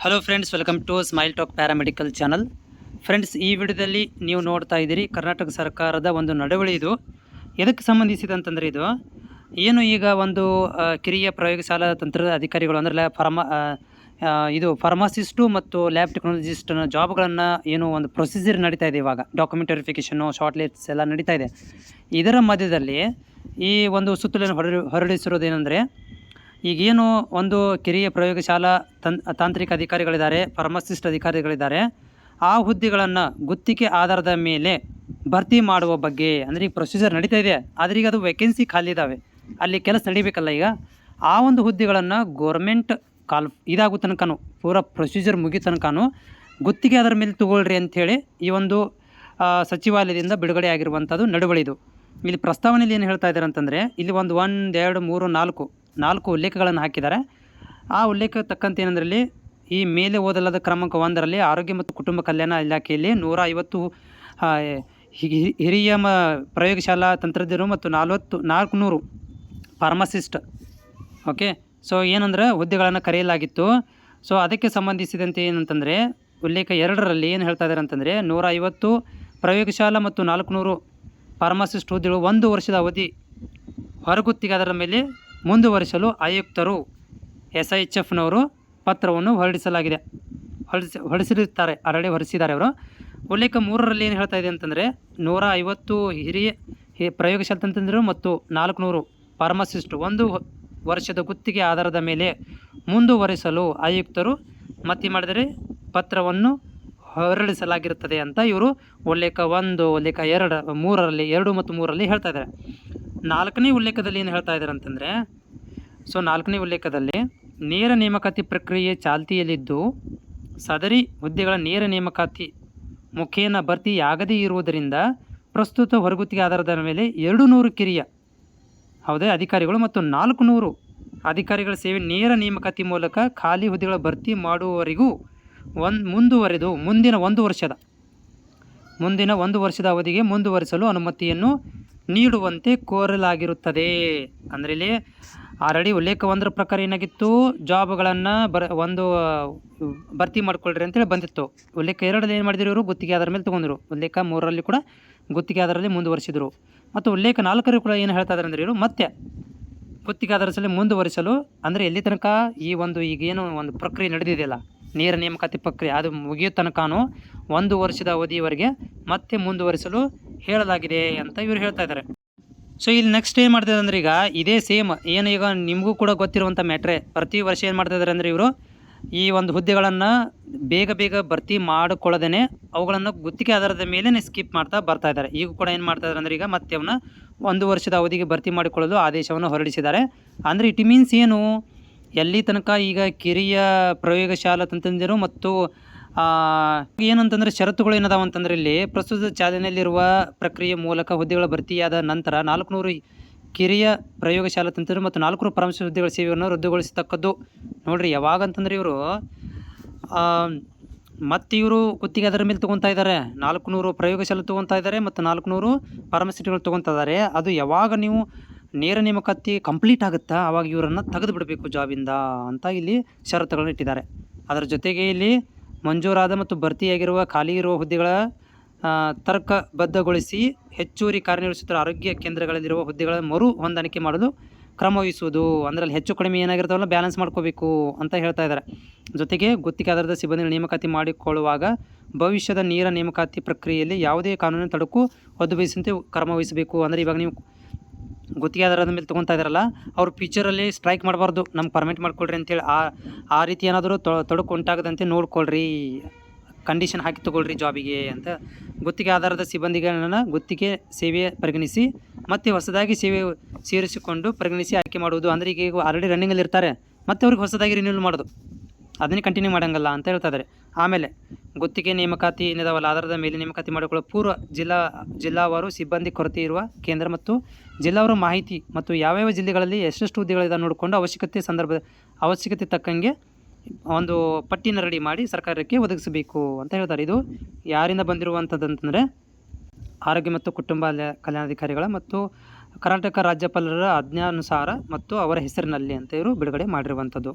Hello friends welcome to Smile Talk paramedical channel friends ಈ ವಿಡಿಯೋದಲ್ಲಿ ನೀವು ನೋಡ್ತಾ ಇದ್ದೀರಿ ಕರ್ನಾಟಕ ಸರ್ಕಾರದ ಒಂದು ನಡವಳಿ ಇದು. ಎದಕ್ಕೆ ಸಂಬಂಧಿಸಿದಂತಂದರೆ ಇದು ಏನು ಈಗ ಒಂದು ಕಿರಿಯ ಪ್ರಯೋಗಶಾಲಾ ತಂತ್ರದ ಅಧಿಕಾರಿಗಳು ಅಂದರೆ ಫಾರ್ಮ ಆ, ಇದು ಫಾರ್ಮಾಸಿಸ್ಟು ಮತ್ತು ಲ್ಯಾಬ್ ಟೆಕ್ನಾಲಜಿಸ್ಟ್ನ ಜಾಬ್ಗಳನ್ನು ಏನು ಒಂದು ಪ್ರೊಸೀಜರ್ ನಡೀತಾ ಇದೆ ಇವಾಗ. ಡಾಕ್ಯುಮೆಂಟ್ ವೆರಿಫಿಕೇಷನ್ನು ಶಾರ್ಟ್ ಲಿಸ್ಟ್ಸ್ ಎಲ್ಲ ನಡೀತಾ ಇದೆ. ಇದರ ಮಧ್ಯದಲ್ಲಿ ಈ ಒಂದು ಸುತ್ತಲನ್ನು ಹೊರ ಹೊರಡಿಸಿರೋದೇನೆಂದರೆ ಈಗೇನು ಒಂದು ಕಿರಿಯ ಪ್ರಯೋಗಶಾಲಾ ತನ್, ತಾಂತ್ರಿಕ ಅಧಿಕಾರಿಗಳಿದ್ದಾರೆ, ಫಾರ್ಮಸಿಸ್ಟ್ ಅಧಿಕಾರಿಗಳಿದ್ದಾರೆ, ಆ ಹುದ್ದೆಗಳನ್ನು ಗುತ್ತಿಗೆ ಆಧಾರದ ಮೇಲೆ ಭರ್ತಿ ಮಾಡುವ ಬಗ್ಗೆ, ಅಂದರೆ ಈಗ ಪ್ರೊಸೀಜರ್ ನಡೀತಾ ಇದೆ, ಆದರೆ ಈಗ ಅದು ವೇಕೆನ್ಸಿ ಖಾಲಿ ಇದ್ದಾವೆ ಅಲ್ಲಿ ಕೆಲಸ ನಡಿಬೇಕಲ್ಲ ಈಗ? ಆ ಒಂದು ಹುದ್ದೆಗಳನ್ನು ಗೋರ್ಮೆಂಟ್ ಕಾಲ್, ಇದಾಗೋ ತನಕನೂ, ಪೂರ ಪ್ರೊಸೀಜರ್ ಮುಗಿಯೋ ತನಕನೂ ಗುತ್ತಿಗೆ ಅದರ ಮೇಲೆ ತಗೊಳ್ರಿ ಅಂಥೇಳಿ ಈ ಒಂದು ಸಚಿವಾಲಯದಿಂದ ಬಿಡುಗಡೆ ಆಗಿರುವಂಥದ್ದು ನಡುವಳಿದು. ಇಲ್ಲಿ ಪ್ರಸ್ತಾವನೆಯಲ್ಲಿ ಏನು ಹೇಳ್ತಾ ಇದ್ದಾರೆ ಅಂತಂದರೆ, ಇಲ್ಲಿ ಒಂದು ಒಂದು, ಎರಡು, ಮೂರು, ನಾಲ್ಕು ನಾಲ್ಕು ಉಲ್ಲೇಖಗಳನ್ನು ಹಾಕಿದ್ದಾರೆ. ಆ ಉಲ್ಲೇಖ ತಕ್ಕಂತೆ ಏನಂದ್ರೆ ಇಲ್ಲಿ ಈ ಮೇಲೆ ಓದಲಾದ ಕ್ರಮಾಂಕ ಒಂದರಲ್ಲಿ ಆರೋಗ್ಯ ಮತ್ತು ಕುಟುಂಬ ಕಲ್ಯಾಣ ಇಲಾಖೆಯಲ್ಲಿ ನೂರ ಐವತ್ತು ಹಿರಿಯ ಮ, ಪ್ರಯೋಗಶಾಲಾ ತಂತ್ರಜ್ಞರು ಮತ್ತು ನಲ್ವತ್ತು ನಾಲ್ಕು ನೂರು ಫಾರ್ಮಸಿಸ್ಟ್. ಓಕೆ? ಸೊ, ಏನಂದ್ರೆ ಹುದ್ದೆಗಳನ್ನು ಕರೆಯಲಾಗಿತ್ತು. ಸೊ, ಅದಕ್ಕೆ ಸಂಬಂಧಿಸಿದಂತೆ ಏನಂತಂದರೆ, ಉಲ್ಲೇಖ ಎರಡರಲ್ಲಿ ಏನು ಹೇಳ್ತಾ ಇದ್ದಾರೆ ಅಂತಂದರೆ ನೂರ ಐವತ್ತು ಪ್ರಯೋಗಶಾಲಾ ಮತ್ತು ನಾಲ್ಕುನೂರು ಫಾರ್ಮಸಿಸ್ಟ್ ಹುದ್ದೆಗಳು ಒಂದು ವರ್ಷದ ಅವಧಿ ಹೊರಗುತ್ತಿಗೆ ಅದರ ಮೇಲೆ ಮುಂದುವರಿಸಲು ಆಯುಕ್ತರು ಎಸ್ ಐ ಎಚ್ ಎಫ್ನವರು ಪತ್ರವನ್ನು ಹೊರಡಿಸಲಾಗಿದೆ. ಹೊರಡಿಸಿ, ಹೊರಡಿಸಿರುತ್ತಾರೆ, ಆಲ್ರೆಡಿ ಹೊರಡಿಸಿದ್ದಾರೆ ಅವರು. ಉಲ್ಲೇಖ ಮೂರರಲ್ಲಿ ಏನು ಹೇಳ್ತಾ ಇದೆ ಅಂತಂದರೆ ನೂರ ಐವತ್ತು ಹಿರಿಯ ಪ್ರಯೋಗಶಾಲೆ ತಂತ್ರಜ್ಞರು ಮತ್ತು ನಾಲ್ಕುನೂರು ಫಾರ್ಮಸಿಸ್ಟ್ ಒಂದು ವರ್ಷದ ಗುತ್ತಿಗೆ ಆಧಾರದ ಮೇಲೆ ಮುಂದುವರಿಸಲು ಆಯುಕ್ತರು ಮತ್ತೆ ಮಾಡಿದರೆ ಪತ್ರವನ್ನು ಹೊರಡಿಸಲಾಗಿರುತ್ತದೆ ಅಂತ ಇವರು ಉಲ್ಲೇಖ ಒಂದು, ಉಲ್ಲೇಖ ಎರಡು, ಮೂರರಲ್ಲಿ, ಎರಡು ಮತ್ತು ಮೂರರಲ್ಲಿ ಹೇಳ್ತಾ ಇದ್ದಾರೆ. ನಾಲ್ಕನೇ ಉಲ್ಲೇಖದಲ್ಲಿ ಏನು ಹೇಳ್ತಾ ಇದ್ದಾರೆ ಅಂತಂದರೆ ಸೊ ನಾಲ್ಕನೇ ಉಲ್ಲೇಖದಲ್ಲಿ, ನೇರ ನೇಮಕಾತಿ ಪ್ರಕ್ರಿಯೆ ಚಾಲ್ತಿಯಲ್ಲಿದ್ದು ಸದರಿ ಹುದ್ದೆಗಳ ನೇರ ನೇಮಕಾತಿ ಮುಖೇನ ಭರ್ತಿಯಾಗದೇ ಇರುವುದರಿಂದ ಪ್ರಸ್ತುತ ಹೊರಗುತ್ತಿಗೆ ಆಧಾರದ ಮೇಲೆ ಎರಡು ನೂರು ಕಿರಿಯ ಹೌದೇ, ಅಧಿಕಾರಿಗಳು ಮತ್ತು ನಾಲ್ಕು ನೂರು ಅಧಿಕಾರಿಗಳ ಸೇವೆ ನೇರ ನೇಮಕಾತಿ ಮೂಲಕ ಖಾಲಿ ಹುದ್ದೆಗಳ ಭರ್ತಿ ಮಾಡುವವರೆಗೂ ಒಂದು ಮುಂದುವರೆದು, ಮುಂದಿನ ಒಂದು ವರ್ಷದ, ಮುಂದಿನ ಒಂದು ವರ್ಷದ ಅವಧಿಗೆ ಮುಂದುವರಿಸಲು ಅನುಮತಿಯನ್ನು ನೀಡುವಂತೆ ಕೋರಲಾಗಿರುತ್ತದೆ. ಅಂದರೆ ಇಲ್ಲಿ ಆಲ್ರೆಡಿ ಉಲ್ಲೇಖ ಒಂದರ ಪ್ರಕಾರ ಏನಾಗಿತ್ತು? ಜಾಬ್ಗಳನ್ನು ಬರ, ಒಂದು ಭರ್ತಿ ಮಾಡ್ಕೊಳ್ರಿ ಅಂತೇಳಿ ಬಂದಿತ್ತು. ಉಲ್ಲೇಖ ಎರಡರಲ್ಲಿ ಏನು ಮಾಡಿದ್ರು ಇವರು? ಗುತ್ತಿಗೆ ಆಧಾರ ಮೇಲೆ ತೊಗೊಂಡ್ರು ಉಲ್ಲೇಖ ಮೂರರಲ್ಲಿ ಕೂಡ ಗುತ್ತಿಗೆ ಆಧಾರದಲ್ಲಿ ಮುಂದುವರಿಸಿದರು. ಮತ್ತು ಉಲ್ಲೇಖ ನಾಲ್ಕರಲ್ಲಿ ಕೂಡ ಏನು ಹೇಳ್ತಾ ಇದ್ದಾರೆ ಅಂದರೆ ಇವರು? ಮತ್ತೆ ಗುತ್ತಿಗೆ ಆಧಾರದಲ್ಲಿ ಮುಂದುವರಿಸಲು, ಅಂದರೆ ಎಲ್ಲಿ ತನಕ ಈ ಒಂದು ಈಗೇನು ಒಂದು ಪ್ರಕ್ರಿಯೆ ನಡೆದಿದೆಯಲ್ಲ? ನೇರ ನೇಮಕಾತಿ ಪ್ರಕ್ರಿಯೆ, ಅದು ಮುಗಿಯೋ ತನಕನೂ ಒಂದು ವರ್ಷದ ಅವಧಿಯವರೆಗೆ ಮತ್ತೆ ಮುಂದುವರಿಸಲು ಹೇಳಲಾಗಿದೆ ಅಂತ ಇವರು ಹೇಳ್ತಾ ಇದ್ದಾರೆ ಸೊ ಇಲ್ಲಿ ನೆಕ್ಸ್ಟ್ ಏನು ಮಾಡ್ತಿದ್ದಾರೆ ಅಂದ್ರೆ ಈಗ ಇದೇ ಸೇಮ್ ಏನು ಈಗ ನಿಮಗೂ ಕೂಡ ಗೊತ್ತಿರುವಂಥ ಮ್ಯಾಟ್ರೆ ಪ್ರತಿ ವರ್ಷ ಏನು ಮಾಡ್ತಾ ಇದ್ದಾರೆ ಅಂದರೆ ಇವರು ಈ ಒಂದು ಹುದ್ದೆಗಳನ್ನು ಬೇಗ ಬೇಗ ಭರ್ತಿ ಮಾಡಿಕೊಳ್ಳದೇ ಅವುಗಳನ್ನು ಗುತ್ತಿಗೆ ಆಧಾರದ ಮೇಲೆ ಸ್ಕಿಪ್ ಮಾಡ್ತಾ ಬರ್ತಾ ಇದ್ದಾರೆ ಈಗ ಕೂಡ ಏನು ಮಾಡ್ತಾ ಇದ್ದಾರೆ ಅಂದರೆ ಈಗ ಮತ್ತೆ ಅವನ್ನ ಒಂದು ವರ್ಷದ ಅವಧಿಗೆ ಭರ್ತಿ ಮಾಡಿಕೊಳ್ಳಲು ಆದೇಶವನ್ನು ಹೊರಡಿಸಿದ್ದಾರೆ. ಅಂದರೆ ಇಟ್ ಮೀನ್ಸ್ ಏನು? ಎಲ್ಲಿ ತನಕ ಈಗ ಕಿರಿಯ ಪ್ರಯೋಗಶಾಲಾ ತಂತ್ರಜ್ಞರು ಮತ್ತು ಏನಂತಂದರೆ ಷರತ್ತುಗಳು ಏನದಾವ ಅಂತಂದ್ರೆ ಇಲ್ಲಿ ಪ್ರಸ್ತುತ ಚಾಲನೆಯಲ್ಲಿರುವ ಪ್ರಕ್ರಿಯೆ ಮೂಲಕ ಹುದ್ದೆಗಳ ಭರ್ತಿಯಾದ ನಂತರ ನಾಲ್ಕುನೂರು ಕಿರಿಯ ಪ್ರಯೋಗಶಾಲಾ ತಂತ್ರ ಮತ್ತು ನಾಲ್ಕುನೂರು ಪರಮಶ ಹುದ್ದೆಗಳ ಸೇವೆಯನ್ನು ರದ್ದುಗೊಳಿಸತಕ್ಕದ್ದು. ನೋಡ್ರಿ ಯಾವಾಗ ಅಂತಂದ್ರೆ ಇವರು ಮತ್ತು ಇವರು ಗುತ್ತಿಗೆ ಅದರ ಮೇಲೆ ತೊಗೊತಾ ಇದ್ದಾರೆ ನಾಲ್ಕುನೂರು ಪ್ರಯೋಗಶಾಲೆ ತೊಗೊತಾ ಇದ್ದಾರೆ ಮತ್ತು ನಾಲ್ಕುನೂರು ಫಾರ್ಮಸಿಟಿಗಳು ತೊಗೊತಾ ಇದ್ದಾರೆ ಅದು ಯಾವಾಗ ನೀವು ನೇರ ನೇಮಕಾತಿ ಕಂಪ್ಲೀಟ್ ಆಗುತ್ತಾ ಅವಾಗ ಇವರನ್ನು ತೆಗೆದು ಬಿಡಬೇಕು ಜಾಬಿಂದ ಅಂತ ಇಲ್ಲಿ ಷರತ್ತುಗಳನ್ನು ಇಟ್ಟಿದ್ದಾರೆ. ಅದರ ಜೊತೆಗೆ ಇಲ್ಲಿ ಮಂಜೂರಾದ ಮತ್ತು ಭರ್ತಿಯಾಗಿರುವ ಖಾಲಿ ಇರುವ ಹುದ್ದೆಗಳ ತರ್ಕಬದ್ಧಗೊಳಿಸಿ ಹೆಚ್ಚುವರಿ ಕಾರ್ಯನಿರ್ವಹಿಸುತ್ತಿರುವ ಆರೋಗ್ಯ ಕೇಂದ್ರಗಳಲ್ಲಿರುವ ಹುದ್ದೆಗಳ ಮರು ಹೊಂದಾಣಿಕೆ ಮಾಡಲು ಕ್ರಮ ವಹಿಸುವುದು. ಹೆಚ್ಚು ಕಡಿಮೆ ಏನಾಗಿರ್ತಾವಲ್ಲ, ಬ್ಯಾಲೆನ್ಸ್ ಮಾಡ್ಕೋಬೇಕು ಅಂತ ಹೇಳ್ತಾ ಇದ್ದಾರೆ. ಜೊತೆಗೆ ಗುತ್ತಿಗೆ ಆಧಾರದ ಸಿಬ್ಬಂದಿ ನೇಮಕಾತಿ ಮಾಡಿಕೊಳ್ಳುವಾಗ ಭವಿಷ್ಯದ ನೇರ ನೇಮಕಾತಿ ಪ್ರಕ್ರಿಯೆಯಲ್ಲಿ ಯಾವುದೇ ಕಾನೂನಿನ ತಡಕು ಒದ್ದಬಯಸಂತೆ ಕ್ರಮ ವಹಿಸಬೇಕು. ಅಂದರೆ ಇವಾಗ ನೀವು ಗುತ್ತಿಗೆ ಆಧಾರದ ಮೇಲೆ ತೊಗೊತಾ ಇದ್ದಾರಲ್ಲ, ಅವ್ರು ಫ್ಯೂಚರಲ್ಲಿ ಸ್ಟ್ರೈಕ್ ಮಾಡಬಾರ್ದು. ನಮ್ಗೆ ಪರ್ಮಿಟ್ ಮಾಡಿಕೊಳ್ರಿ ಅಂತೇಳಿ ಆ ಆ ರೀತಿ ಏನಾದರೂ ತೊಡಕು ಉಂಟಾಗದಂತೆ ನೋಡ್ಕೊಳ್ರಿ ಕಂಡೀಷನ್ ಹಾಕಿ ತೊಗೊಳ್ರಿ ಜಾಬಿಗೆ ಅಂತ ಗುತ್ತಿಗೆ ಆಧಾರದ ಸಿಬ್ಬಂದಿಗಳನ್ನು ಗುತ್ತಿಗೆ ಸೇವೆ ಪರಿಗಣಿಸಿ, ಮತ್ತೆ ಹೊಸದಾಗಿ ಸೇವೆ ಸೇರಿಸಿಕೊಂಡು ಪರಿಗಣಿಸಿ ಆಯ್ಕೆ ಮಾಡುವುದು. ಅಂದರೆ ಈಗ ಈಗ ಆಲ್ರೆಡಿ ರನ್ನಿಂಗಲ್ಲಿ ಇರ್ತಾರೆ ಮತ್ತೆ ಅವ್ರಿಗೆ ಹೊಸದಾಗಿ ರಿನ್ಯೂಲ್ ಮಾಡೋದು. ಅದನ್ನೇ ಕಂಟಿನ್ಯೂ ಮಾಡಂಗಲ್ಲ ಅಂತ ಹೇಳ್ತಾ ಇದ್ದಾರೆ ಆಮೇಲೆ ಗುತ್ತಿಗೆ ನೇಮಕಾತಿ ಏನಿದಾವಲ್ಲ ಆಧಾರದ ಮೇಲೆ ನೇಮಕಾತಿ ಮಾಡಿಕೊಳ್ಳೋ ಪೂರ್ವ ಜಿಲ್ಲಾ, ಜಿಲ್ಲಾವಾರು ಸಿಬ್ಬಂದಿ ಕೊರತೆ ಇರುವ ಕೇಂದ್ರ ಮತ್ತು ಜಿಲ್ಲಾವಾರು ಮಾಹಿತಿ ಮತ್ತು ಯಾವ್ಯಾವ ಜಿಲ್ಲೆಗಳಲ್ಲಿ ಎಷ್ಟೆಷ್ಟು ಹುದ್ದೆಗಳಿದೆ ನೋಡಿಕೊಂಡು ಅವಶ್ಯಕತೆ ಸಂದರ್ಭ ಅವಶ್ಯಕತೆ ತಕ್ಕಂಗೆ ಒಂದು ಪಟ್ಟಿನ ರೆಡಿ ಮಾಡಿ ಸರ್ಕಾರಕ್ಕೆ ಒದಗಿಸಬೇಕು ಅಂತ ಹೇಳ್ತಾರೆ. ಇದು ಯಾರಿಂದ ಬಂದಿರುವಂಥದ್ದು ಅಂತಂದರೆ ಆರೋಗ್ಯ ಮತ್ತು ಕುಟುಂಬ ಕಲ್ಯಾಣಾಧಿಕಾರಿಗಳ ಮತ್ತು ಕರ್ನಾಟಕ ರಾಜ್ಯಪಾಲರ ಆಜ್ಞಾನುಸಾರ ಮತ್ತು ಅವರ ಹೆಸರಿನಲ್ಲಿ ಅಂತ ಇವರು ಬಿಡುಗಡೆ ಮಾಡಿರುವಂಥದ್ದು